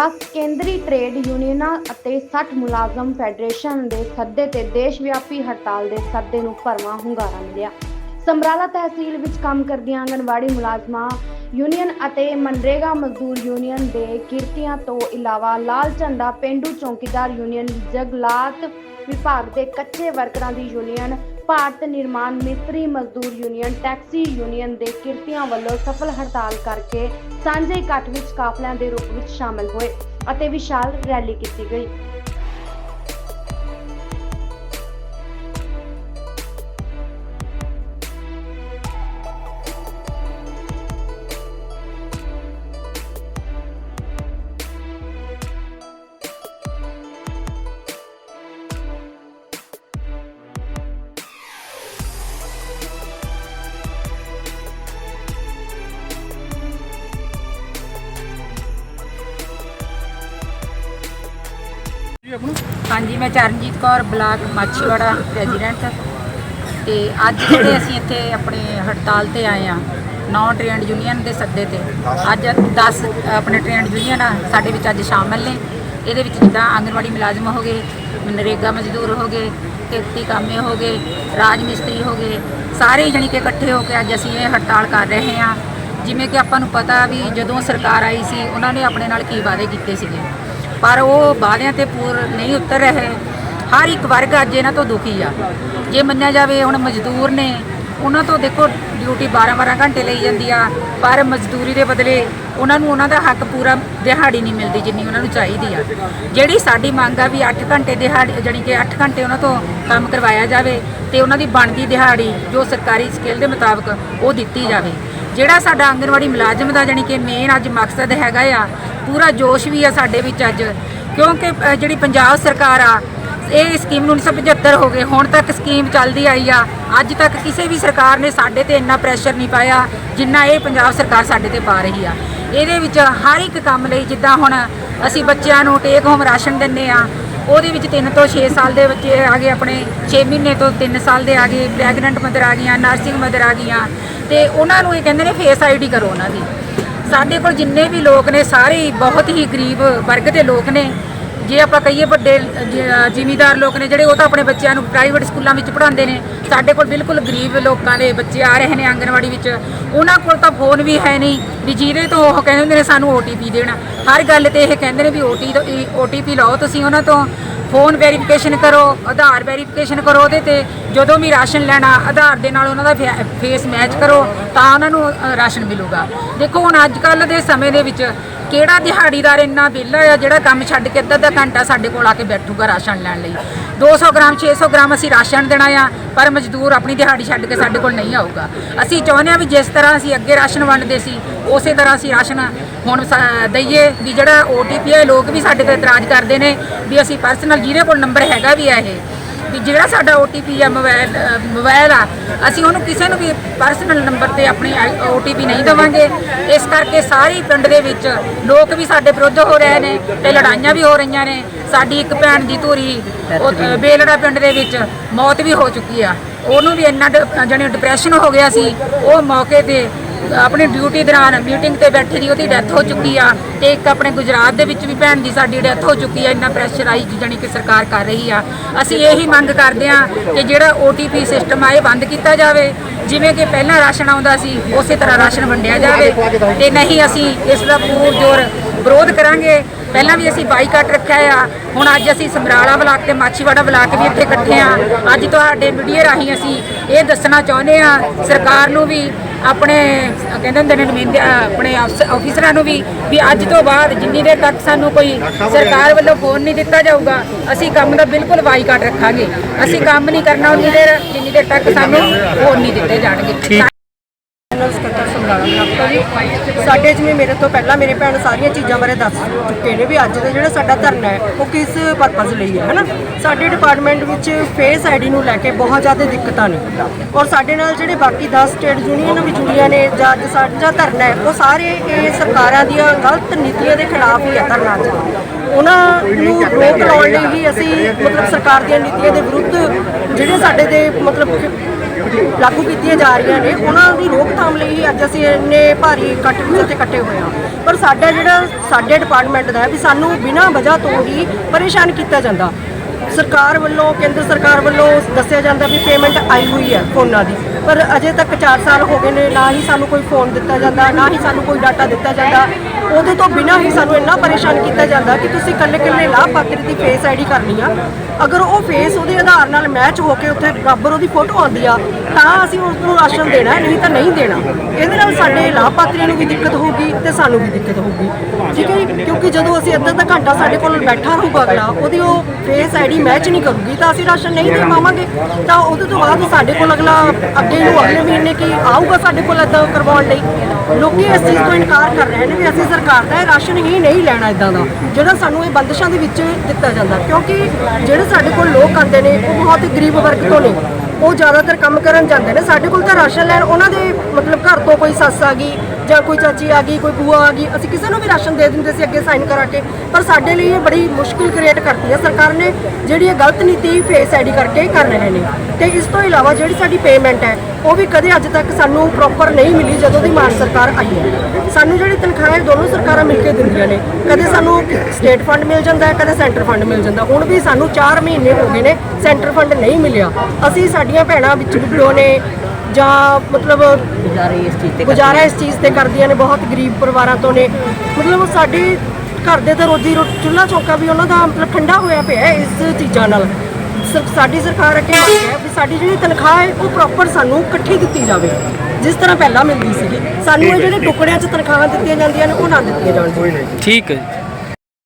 10 ਕੇਂਦਰੀ ਟ੍ਰੇਡ ਯੂਨੀਅਨਾਂ ਅਤੇ 60 ਮੁਲਾਜ਼ਮ ਫੈਡਰੇਸ਼ਨ ਦੇ ਸੱਦੇ ਤੇ ਦੇਸ਼ ਵਿਆਪੀ ਹੜਤਾਲ ਦੇ ਸੱਦੇ ਨੂੰ ਭਰਵਾਂ ਹੁੰਗਾਰਾ ਮਿਲਿਆ। ਸਮਰਾਲਾ ਤਹਿਸੀਲ ਵਿੱਚ ਕੰਮ ਕਰਦੀਆਂ ਆਂਗਣਵਾੜੀ ਮੁਲਾਜ਼ਮਾਂ, ਯੂਨੀਅਨ ਅਤੇ ਮਨਰੇਗਾ ਮਜ਼ਦੂਰ ਯੂਨੀਅਨ ਦੇ ਕਿਰਤੀਆਂ ਤੋਂ ਇਲਾਵਾ ਲਾਲ ਝੰਡਾ ਪਿੰਡੂ ਚੌਕੀਦਾਰ ਯੂਨੀਅਨ ਜਗਲਾਤ ਵਿਭਾਗ ਦੇ ਕੱਚੇ ਵਰਕਰਾਂ ਦੀ ਯੂਨੀਅਨ ਭਾਰਤ ਨਿਰਮਾਣ ਮਿਸਤਰੀ ਮਜ਼ਦੂਰ ਯੂਨੀਅਨ ਟੈਕਸੀ ਯੂਨੀਅਨ ਦੇ ਕਿਰਤੀਆਂ ਵੱਲੋਂ ਸਫਲ ਹੜਤਾਲ ਕਰਕੇ ਸਾਂਝੇ ਇਕੱਠ ਵਿੱਚ ਕਾਫਲਿਆਂ ਦੇ ਰੂਪ ਵਿੱਚ ਸ਼ਾਮਲ ਹੋਏ ਅਤੇ ਵਿਸ਼ਾਲ ਰੈਲੀ ਕੀਤੀ ਗਈ। ਹਾਂਜੀ, ਮੈਂ ਚਰਨਜੀਤ ਕੌਰ, ਬਲਾਕ ਮਾਛੀਵਾੜਾ ਪ੍ਰੈਜ਼ੀਡੈਂਟ ਤੇ ਅੱਜ ਜਿਹੜੇ ਅਸੀਂ ਇੱਥੇ ਆਪਣੇ ਹੜਤਾਲ ਤੇ ਆਏ ਆ ਨੌ ਟ੍ਰੇਨਡ ਯੂਨੀਅਨ ਦੇ ਸੱਦੇ ਤੇ, ਅੱਜ 10 ਆਪਣੇ ਟ੍ਰੇਨਡ ਯੂਨੀਅਨ ਆ, ਸਾਡੇ ਵਿੱਚ ਅੱਜ ਸ਼ਾਮਲ ਨੇ। ਇਹਦੇ ਵਿੱਚ ਜਿੱਦਾਂ ਆਂਗਨਵਾੜੀ ਮੁਲਾਜ਼ਮ ਹੋ ਗਏ ਨਰੇਗਾ ਮਜ਼ਦੂਰ ਹੋ ਗਏ ਕਿਰਤੀ ਕਾਮੇ ਹੋ ਗਏ, ਰਾਜ ਮਿਸਤਰੀ ਹੋ ਗਏ, ਸਾਰੇ ਜਣੀ ਕਿ ਇਕੱਠੇ ਹੋ ਕੇ ਅੱਜ ਅਸੀਂ ਇਹ ਹੜਤਾਲ ਕਰ ਰਹੇ ਹਾਂ। ਜਿਵੇਂ ਕਿ ਆਪਾਂ ਨੂੰ ਪਤਾ ਵੀ ਜਦੋਂ ਸਰਕਾਰ ਆਈ ਸੀ, ਉਹਨਾਂ ਨੇ ਆਪਣੇ ਨਾਲ ਕੀ ਵਾਅਦੇ ਕੀਤੇ ਸੀਗੇ। ਪਰ ਉਹ ਵਾਅਦਿਆਂ ਤੇ ਪੂਰ ਨਹੀਂ ਉਤਰ ਰਹੇ। ਹਰ ਇੱਕ ਵਰਗ ਅੱਜ ਇਹਨਾਂ ਤੋਂ ਦੁਖੀ ਆ। ਜੇ ਮੰਨਿਆ ਜਾਵੇ, ਹੁਣ ਮਜ਼ਦੂਰ ਨੇ, ਉਹਨਾਂ ਤੋਂ ਦੇਖੋ, ਡਿਊਟੀ 12-12 ਘੰਟੇ ਲਈ ਜਾਂਦੀ ਆ, ਪਰ ਮਜ਼ਦੂਰੀ ਦੇ ਬਦਲੇ ਉਹਨਾਂ ਨੂੰ ਉਹਨਾਂ ਦਾ ਹੱਕ ਪੂਰਾ ਦਿਹਾੜੀ ਨਹੀਂ ਮਿਲਦੀ ਜਿੰਨੀ ਉਹਨਾਂ ਨੂੰ ਚਾਹੀਦੀ ਆ। ਜਿਹੜੀ ਸਾਡੀ ਮੰਗ ਆ ਵੀ 8 ਘੰਟੇ ਦਿਹਾੜੀ, ਜਾਣੀ ਕਿ 8 ਘੰਟੇ ਉਹਨਾਂ ਤੋਂ ਕੰਮ ਕਰਵਾਇਆ ਜਾਵੇ ਤੇ ਉਹਨਾਂ ਦੀ ਬਣਦੀ ਦਿਹਾੜੀ ਜੋ ਸਰਕਾਰੀ ਸਕੇਲ ਦੇ ਮੁਤਾਬਕ ਉਹ ਦਿੱਤੀ ਜਾਵੇ। ਜਿਹੜਾ ਸਾਡਾ ਆਂਗਨਵਾੜੀ ਮੁਲਾਜ਼ਮ ਦਾ ਜਾਣੀ ਕਿ ਮੇਨ ਅੱਜ ਮਕਸਦ ਹੈਗਾ ਆ, ਪੂਰਾ ਜੋਸ਼ ਵੀ ਆ ਸਾਡੇ ਵਿੱਚ ਅੱਜ। ਕਿਉਂਕਿ ਜਿਹੜੀ ਪੰਜਾਬ ਸਰਕਾਰ ਆ, ਇਹ ਸਕੀਮ ਨੂੰ 1975 ਹੋ ਗਏ। ਹੁਣ ਤੱਕ ਸਕੀਮ ਚੱਲਦੀ ਆਈ ਆ। ਅੱਜ ਤੱਕ ਕਿਸੇ ਵੀ ਸਰਕਾਰ ਨੇ ਸਾਡੇ ਤੇ ਇੰਨਾ ਪ੍ਰੈਸ਼ਰ ਨਹੀਂ ਪਾਇਆ ਜਿੰਨਾ ਇਹ ਪੰਜਾਬ ਸਰਕਾਰ ਸਾਡੇ ਤੇ ਪਾ ਰਹੀ ਆ। ਇਹਦੇ ਵਿੱਚ ਹਰ ਇੱਕ ਕੰਮ ਲਈ ਜਿੱਦਾਂ ਹੁਣ ਅਸੀਂ ਬੱਚਿਆਂ ਨੂੰ ਟੇਕ ਹੋਮ ਰਾਸ਼ਨ ਦਿੰਨੇ ਆ, ਉਹਦੇ ਵਿੱਚ 3 ਤੋਂ 6 ਸਾਲ ਦੇ ਬੱਚੇ ਆ ਗਏ ਆਪਣੇ। 6 ਮਹੀਨੇ ਤੋਂ 3 ਸਾਲ ਦੇ ਆ ਗਏ। ਪ੍ਰੈਗਨੈਂਟ ਮਦਰ ਆ ਗਈਆਂ ਨਰਸਿੰਗ ਮਦਰ ਆ ਗਈਆਂ। ਤੇ ਉਹਨਾਂ ਨੂੰ ਇਹ ਕਹਿੰਦੇ ਨੇ ਫੇਸ ਆਈਡੀ ਕਰੋ ਉਹਨਾਂ ਦੀ। ਸਾਡੇ ਕੋਲ ਜਿੰਨੇ ਵੀ ਲੋਕ ਨੇ, ਸਾਰੇ ਬਹੁਤ ਹੀ ਗਰੀਬ ਵਰਗ ਦੇ ਲੋਕ ਨੇ। ਜੇ ਆਪਾਂ ਕਹੀਏ ਵੱਡੇ ਜ਼ਿਮੀਦਾਰ ਲੋਕ ਨੇ ਜਿਹੜੇ, ਉਹ ਤਾਂ ਆਪਣੇ ਬੱਚਿਆਂ ਨੂੰ ਪ੍ਰਾਈਵੇਟ ਸਕੂਲਾਂ ਵਿੱਚ ਪੜ੍ਹਾਉਂਦੇ ਨੇ। ਸਾਡੇ ਕੋਲ ਬਿਲਕੁਲ ਗਰੀਬ ਲੋਕਾਂ ਦੇ ਬੱਚੇ ਆ ਰਹੇ ਨੇ ਆਂਗਨਵਾੜੀ ਵਿੱਚ। ਉਹਨਾਂ ਕੋਲ ਤਾਂ ਫੋਨ ਵੀ ਹੈ ਨਹੀਂ ਵੀ ਜਿਹਦੇ ਤੋਂ ਉਹ ਕਹਿੰਦੇ ਹੁੰਦੇ ਨੇ ਸਾਨੂੰ OTP ਦੇਣਾ। ਹਰ ਗੱਲ ਤੇ ਇਹ ਕਹਿੰਦੇ ਨੇ ਵੀ OT OTP ਲਾਓ ਤੁਸੀਂ ਉਹਨਾਂ ਤੋਂ। ਫੋਨ ਵੈਰੀਫਿਕੇਸ਼ਨ ਕਰੋ, ਆਧਾਰ ਵੈਰੀਫਿਕੇਸ਼ਨ ਕਰੋ ਉਹਦੇ ਤੇ। ਜਦੋਂ ਵੀ ਰਾਸ਼ਨ ਲੈਣਾ, ਆਧਾਰ ਦੇ ਨਾਲ ਉਹਨਾਂ ਦਾ ਫੇ- ਫੇਸ ਮੈਚ ਕਰੋ, ਤਾਂ ਉਹਨਾਂ ਨੂੰ ਰਾਸ਼ਨ ਮਿਲੂਗਾ। ਦੇਖੋ, ਹੁਣ ਅੱਜ ਕੱਲ ਦੇ ਸਮੇਂ ਦੇ ਵਿੱਚ ਕਿਹੜਾ ਦਿਹਾੜੀਦਾਰ ਇੰਨਾ ਵਿਹਲਾ ਆ, ਜਿਹੜਾ ਕੰਮ ਛੱਡ ਕੇ ਅੱਧਾ ਅੱਧਾ ਘੰਟਾ ਸਾਡੇ ਕੋਲ ਆ ਕੇ ਬੈਠੂਗਾ ਰਾਸ਼ਨ ਲੈਣ ਲਈ। 200 ਗ੍ਰਾਮ 600 ਗ੍ਰਾਮ ਅਸੀਂ ਰਾਸ਼ਨ ਦੇਣਾ ਆ, ਪਰ ਮਜ਼ਦੂਰ ਆਪਣੀ ਦਿਹਾੜੀ ਛੱਡ ਕੇ ਸਾਡੇ ਕੋਲ ਨਹੀਂ ਆਊਗਾ। ਅਸੀਂ ਚਾਹੁੰਦੇ ਆ ਵੀ ਜਿਸ ਤਰ੍ਹਾਂ ਅਸੀਂ ਅੱਗੇ ਰਾਸ਼ਨ ਵੰਡਦੇ ਸੀ, ਉਸੇ ਤਰ੍ਹਾਂ ਅਸੀਂ ਰਾਸ਼ਨ ਹੁਣ ਸ- ਦਈਏ ਵੀ ਜਿਹੜਾ OTP ਹੈ ਲੋਕ ਵੀ ਸਾਡੇ ਤੇ ਇਤਰਾਜ਼ ਕਰਦੇ ਨੇ ਵੀ ਅਸੀਂ ਪਰਸਨਲ ਜਿਹਦੇ ਕੋਲ ਨੰਬਰ ਹੈਗਾ ਵੀ ਆ ਇਹ। ਵੀ ਜਿਹੜਾ ਸਾਡਾ OTP ਆ ਮੋਬਾਈਲ ਅ, ਮੋਬਾਈਲ ਆ ਅਸੀਂ ਉਹਨੂੰ ਕਿਸੇ ਨੂੰ ਵੀ ਪਰਸਨਲ ਨੰਬਰ ਤੇ ਆਪਣੀ OTP ਨਹੀਂ ਦੇਵਾਂਗੇ। ਇਸ ਕਰਕੇ ਸਾਰੇ ਪਿੰਡ ਦੇ ਵਿੱਚ ਲੋਕ ਵੀ ਸਾਡੇ ਵਿਰੁੱਧ ਹੋ ਰਹੇ ਨੇ ਤੇ ਲੜਾਈਆਂ ਵੀ ਹੋ ਰਹੀਆਂ ਨੇ। ਸਾਡੀ ਇੱਕ ਭੈਣ ਦੀ ਧੂਰੀ ਉਹ, ਅ, ਬੇਲੜਾ ਪਿੰਡ ਦੇ ਵਿੱਚ ਮੌਤ ਵੀ ਹੋ ਚੁੱਕੀ ਆ। ਉਹਨੂੰ ਵੀ ਇੰਨਾ ਡ- ਜਾਣੀ ਡਿਪਰੈਸ਼ਨ ਹੋ ਗਿਆ ਸੀ ਉਹ ਮੌਕੇ ਤੇ ਆਪਣੀ ਡਿਊਟੀ ਦੌਰਾਨ ਮੀਟਿੰਗ ਤੇ ਬੈਠੀ ਦੀ ਉਹਦੀ ਡੈਥ ਹੋ ਚੁੱਕੀ ਆ ਤੇ ਇੱਕ ਆਪਣੇ ਗੁਜਰਾਤ ਦੇ ਵਿੱਚ ਵੀ ਭੈਣ ਦੀ ਸਾਡੀ ਡੈਥ ਹੋ ਚੁੱਕੀ ਆ, ਇੰਨਾ ਪ੍ਰੈਸ਼ਰ ਆਈ ਜਾਣੀ ਕਿ ਸਰਕਾਰ ਕਰ ਰਹੀ ਆ। ਅਸੀਂ ਇਹੀ ਮੰਗ ਕਰਦੇ ਆ ਕਿ ਜਿਹੜਾ OTP ਸਿਸਟਮ ਆ, ਇਹ ਬੰਦ ਕੀਤਾ ਜਾਵੇ। ਜਿਵੇਂ ਕਿ ਪਹਿਲਾਂ ਰਾਸ਼ਨ ਆਉਂਦਾ ਸੀ, ਉਸੇ ਤਰ੍ਹਾਂ ਰਾਸ਼ਨ ਵੰਡਿਆ ਜਾਵੇ। ਤੇ ਨਹੀਂ ਅਸੀਂ ਇਸ ਦਾ ਪੂਰ ਜ਼ੋਰ ਵਿਰੋਧ ਕਰਾਂਗੇ। ਪਹਿਲਾਂ ਵੀ ਅਸੀਂ ਬਾਈਕਾਟ ਰੱਖਿਆ ਆ। ਹੁਣ ਅੱਜ ਅਸੀਂ ਸਮਰਾਲਾ ਬਲਾਕ ਤੇ ਮਾਛੀਵਾੜਾ ਬਲਾਕ ਵੀ ਇੱਥੇ ਇਕੱਠੇ ਆ। ਅੱਜ ਤੁਹਾਡੇ ਮੀਡੀਆ ਰਾਹੀਂ ਅਸੀਂ ਇਹ ਦੱਸਣਾ ਚਾਹੁੰਦੇ ਆ ਸਰਕਾਰ ਨੂੰ ਵੀ ਆਪਣੇ ਕਹਿੰਦੇ ਹੁੰਦੇ ਨੇ ਨੁਮਾਇੰਦੇ ਆਪਣੇ ਅਫਸ- ਨੂੰ ਵੀ ਵੀ ਅੱਜ ਤੋਂ ਬਾਅਦ ਜਿੰਨੀ ਦੇਰ ਤੱਕ ਸਾਨੂੰ ਕੋਈ ਸਰਕਾਰ ਵੱਲੋਂ ਫੋਨ ਨਹੀਂ ਦਿੱਤਾ ਜਾਊਗਾ, ਅਸੀਂ ਕੰਮ ਦਾ ਬਿਲਕੁਲ ਬਾਈਕਾਟ ਰੱਖਾਂਗੇ। ਅਸੀਂ ਕੰਮ ਨਹੀਂ ਕਰਨਾ, ਉਨੀ ਦੇਰ, ਜਿੰਨੀ ਦੇਰ ਤੱਕ ਸਾਨੂੰ ਫੋਨ ਨਹੀਂ ਦਿੱਤੇ ਜਾਣਗੇ। ਸਾਡੇ ਜਿਵੇਂ ਮੇਰੇ ਤੋਂ ਪਹਿਲਾਂ ਮੇਰੇ ਭੈਣ ਸਾਰੀਆਂ ਚੀਜ਼ਾਂ ਬਾਰੇ ਦੱਸ ਚੁੱਕੇ ਨੇ ਵੀ ਅੱਜ ਦਾ ਜਿਹੜਾ ਸਾਡਾ ਧਰਨਾ ਹੈ, ਉਹ ਕਿਸ ਪਰਪਸ ਲਈ ਹੈ, ਹਨਾ? ਸਾਡੇ ਡਿਪਾਰਟਮੈਂਟ ਵਿੱਚ ਫੇਸ ਆਈਡੀ ਨੂੰ ਲੈ ਕੇ ਬਹੁਤ ਜ਼ਿਆਦਾ ਦਿੱਕਤਾਂ ਨੇ। ਔਰ ਸਾਡੇ ਨਾਲ ਜਿਹੜੇ ਬਾਕੀ 10 ਸਟੇਟ ਯੂਨੀਅਨ ਵੀ ਜੁੜੀਆਂ ਨੇ ਜਾਂ ਅੱਜ ਸਾਡਾ ਧਰਨਾ ਹੈ, ਉਹ ਸਾਰੇ ਇਹ ਸਰਕਾਰਾਂ ਦੀਆਂ ਗਲਤ ਨੀਤੀਆਂ ਦੇ ਖਿਲਾਫ ਹੀ ਹੈ ਧਰਨਾ ਅੱਜ। ਉਹਨਾਂ ਨੂੰ ਰੋਕ ਲਾਉਣ ਲਈ ਹੀ ਅਸੀਂ ਮਤਲਬ ਸਰਕਾਰ ਦੀਆਂ ਨੀਤੀਆਂ ਦੇ ਵਿਰੁੱਧ ਜਿਹੜੇ ਸਾਡੇ ਦੇ ਮਤਲਬ ਲਾਗੂ ਕੀਤੀਆਂ ਜਾ ਰਹੀਆਂ ਨੇ, ਉਹਨਾਂ ਦੀ ਰੋਕਥਾਮ ਲਈ ਹੀ ਅੱਜ ਅਸੀਂ ਇੰਨੇ ਭਾਰੀ ਇਕੱਠ ਵਿੱਚ ਇੱਥੇ ਇਕੱਠੇ ਹੋਏ ਹਾਂ। ਪਰ ਸਾਡਾ ਜਿਹੜਾ, ਸਾਡੇ ਡਿਪਾਰਟਮੈਂਟ ਦਾ ਹੈ ਵੀ ਸਾਨੂੰ ਬਿਨਾਂ ਵਜ੍ਹਾ ਤੋਂ ਹੀ ਪਰੇਸ਼ਾਨ ਕੀਤਾ ਜਾਂਦਾ। ਸਰਕਾਰ ਵੱਲੋਂ, ਕੇਂਦਰ ਸਰਕਾਰ ਵੱਲੋਂ ਦੱਸਿਆ ਜਾਂਦਾ ਵੀ ਪੇਮੈਂਟ ਆਈ ਹੋਈ ਹੈ ਫੋਨਾਂ ਦੀ। ਪਰ ਅਜੇ ਤੱਕ 4 ਸਾਲ ਹੋ ਗਏ ਨੇ, ਨਾ ਹੀ ਸਾਨੂੰ ਕੋਈ ਫੋਨ ਦਿੱਤਾ ਜਾਂਦਾ, ਨਾ ਹੀ ਸਾਨੂੰ ਕੋਈ ਡਾਟਾ ਦਿੱਤਾ ਜਾਂਦਾ। ਉਹਦੇ ਤੋਂ ਬਿਨਾਂ ਹੀ ਸਾਨੂੰ ਇੰਨਾ ਪਰੇਸ਼ਾਨ ਕੀਤਾ ਜਾਂਦਾ ਕਿ ਤੁਸੀਂ ਇਕੱਲੇ ਇਕੱਲੇ ਲਾਭਪਾਤਰੀ ਦੀ ਫੇਸ ਆਈਡੀ ਕਰਨੀ ਆ। ਅਗਰ ਉਹ ਫੇਸ ਉਹਦੇ ਆਧਾਰ ਨਾਲ ਮੈਚ ਹੋ ਕੇ ਉੱਥੇ ਬਰਾਬਰ ਉਹਦੀ ਫੋਟੋ ਆਉਂਦੀ ਆ, ਤਾਂ ਅਸੀਂ ਉਸ ਨੂੰ ਰਾਸ਼ਨ ਦੇਣਾ, ਨਹੀਂ ਤਾਂ ਨਹੀਂ ਦੇਣਾ। ਇਹਦੇ ਨਾਲ ਸਾਡੇ ਲਾਭਪਾਤਰੀਆਂ ਨੂੰ ਵੀ ਦਿੱਕਤ ਹੋਊਗੀ ਤੇ ਸਾਨੂੰ ਵੀ ਦਿੱਕਤ ਹੋਊਗੀ। ਠੀਕ ਹੈ ਜੀ? ਕਿਉਂਕਿ ਜਦੋਂ ਅਸੀਂ ਅੱਧਾ ਅੱਧਾ ਘੰਟਾ ਸਾਡੇ ਕੋਲ ਬੈਠਾ ਰਹੂਗਾ ਅਗਲਾ, ਉਹਦੀ ਉਹ ਫੇਸ ਆਈਡੀ ਮੈਚ ਨਹੀਂ ਕਰੂਗੀ, ਤਾਂ ਅਸੀਂ ਰਾਸ਼ਨ ਨਹੀਂ ਦੇ ਪਾਵਾਂਗੇ। ਤਾਂ ਉਹਦੇ ਤੋਂ ਬਾਅਦ ਸਾਡੇ ਕੋਲ ਅਗਲਾ ਅੱਗੇ ਨੂੰ ਅਗਲੇ ਮਹੀਨੇ ਕੀ ਆਊਗਾ ਸਾਡੇ ਕੋਲ ਇਦਾਂ ਕਰਵਾਉਣ ਲਈ। ਲੋਕੀ ਇਸ ਚੀਜ਼ ਤੋਂ ਇਨਕਾਰ ਕਰ ਰਹੇ ਨੇ ਵੀ ਅਸੀਂ ਸਰਕਾਰ ਦਾ ਇਹ ਰਾਸ਼ਨ ਹੀ ਨਹੀਂ ਲੈਣਾ ਇਦਾਂ ਦਾ, ਜਿਹੜਾ ਸਾਨੂੰ ਇਹ ਬੰਦਸ਼ਾਂ ਦੇ ਵਿੱਚ ਦਿੱਤਾ ਜਾਂਦਾ। ਕਿਉਂਕਿ ਜਿਹੜੇ ਸਾਡੇ ਕੋਲ ਲੋਕ ਆਉਂਦੇ ਨੇ, ਉਹ ਬਹੁਤ ਗਰੀਬ ਵਰਗ ਤੋਂ ਨੇ। ਉਹ ਜ਼ਿਆਦਾਤਰ ਕੰਮ ਕਰਨ ਜਾਂਦੇ ਨੇ। ਸਾਡੇ ਕੋਲ ਤਾਂ ਰਾਸ਼ਨ ਲੈਣ, ਉਹਨਾਂ ਦੇ ਮਤਲਬ ਕੋਈ ਸੱਸ ਆ ਗਈ ਜਾਂ ਕੋਈ ਚਾਚੀ ਆ ਗਈ, ਕੋਈ ਬੂਆ ਆ ਗਈ, ਅਸੀਂ ਕਿਸੇ ਨੂੰ ਵੀ ਰਾਸ਼ਨ ਦੇ ਦਿੰਦੇ ਸੀ ਅੱਗੇ ਸਾਈਨ ਕਰਾ ਕੇ। ਪਰ ਸਾਡੇ ਲਈ ਇਹ ਬੜੀ ਮੁਸ਼ਕਿਲ ਕ੍ਰੀਏਟ ਕਰਤੀ ਹੈ। ਸਰਕਾਰ ਨੇ ਜਿਹੜੀ ਇਹ ਗਲਤ ਨੀਤੀ ਫੇਸ ਆਈਡੀ ਕਰਕੇ ਕਰ ਰਹੇ ਨੇ। ਤੇ ਇਸ ਤੋਂ ਇਲਾਵਾ ਜਿਹੜੀ ਸਾਡੀ ਪੇਮੈਂਟ ਹੈ, ਉਹ ਵੀ ਕਦੇ ਅੱਜ ਤੱਕ ਸਾਨੂੰ ਪ੍ਰੋਪਰ ਨਹੀਂ ਮਿਲੀ ਜਦੋਂ ਦੀ ਮਾਨ ਸਰਕਾਰ ਆਈ ਹੈ। ਸਾਨੂੰ ਜਿਹੜੀ ਤਨਖਾਹ ਹੈ ਦੋਨੋਂ ਸਰਕਾਰਾਂ ਮਿਲ ਕੇ ਦਿੰਦੀਆਂ ਨੇ, ਕਦੇ ਸਾਨੂੰ ਸਟੇਟ ਫੰਡ ਮਿਲ ਜਾਂਦਾ ਹੈ, ਕਦੇ ਸੈਂਟਰ ਫੰਡ ਮਿਲ ਜਾਂਦਾ। ਹੁਣ ਵੀ ਸਾਨੂੰ 4 ਮਹੀਨੇ ਹੋ ਗਏ ਨੇ ਸੈਂਟਰ ਫੰਡ ਨਹੀਂ ਮਿਲਿਆ। ਅਸੀਂ ਸਾਡੀਆਂ ਭੈਣਾਂ ਵਿੱਚ ਵਿਡੋ ਨੇ ਜਾਂ ਮਤਲਬ ਗੁਜ਼ਾਰਾ ਇਸ ਚੀਜ਼ ਤੇ ਗੁਜ਼ਾਰਾ ਇਸ ਚੀਜ਼ ਤੇ ਕਰਦੀਆਂ ਨੇ ਬਹੁਤ ਗਰੀਬ ਪਰਿਵਾਰਾਂ ਤੋਂ ਨੇ। ਮਤਲਬ ਸਾਡੇ ਘਰ ਦੇ ਤਾਂ ਰੋਜੀ ਰੋ ਚੁੱਲ੍ਹਾ ਚੌਕਾ ਵੀ ਉਹਨਾਂ ਦਾ ਮਤਲਬ ਠੰਡਾ ਹੋਇਆ ਪਿਆ ਹੈ ਇਸ ਚੀਜ਼ਾਂ ਨਾਲ। ਸਰ- ਸਾਡੀ ਸਰਕਾਰ ਅੱਗੇ ਮੰਗ ਹੈ ਵੀ ਸਾਡੀ ਜਿਹੜੀ ਤਨਖਾਹ ਹੈ ਉਹ ਪ੍ਰੋਪਰ ਸਾਨੂੰ ਇਕੱਠੀ ਦਿੱਤੀ ਜਾਵੇ। ਜਿਸ ਤਰ੍ਹਾਂ ਪਹਿਲਾਂ ਮਿਲਦੀ ਸੀਗੀ ਸਾਨੂੰ ਇਹ ਜਿਹੜੇ ਟੁਕੜਿਆਂ 'ਚ ਤਨਖਾਹਾਂ ਦਿੱਤੀਆਂ ਜਾਂਦੀਆਂ ਨੇ ਉਹ ਨਾ ਦਿੱਤੀਆਂ ਜਾਣ। ਠੀਕ ਹੈ ਜੀ।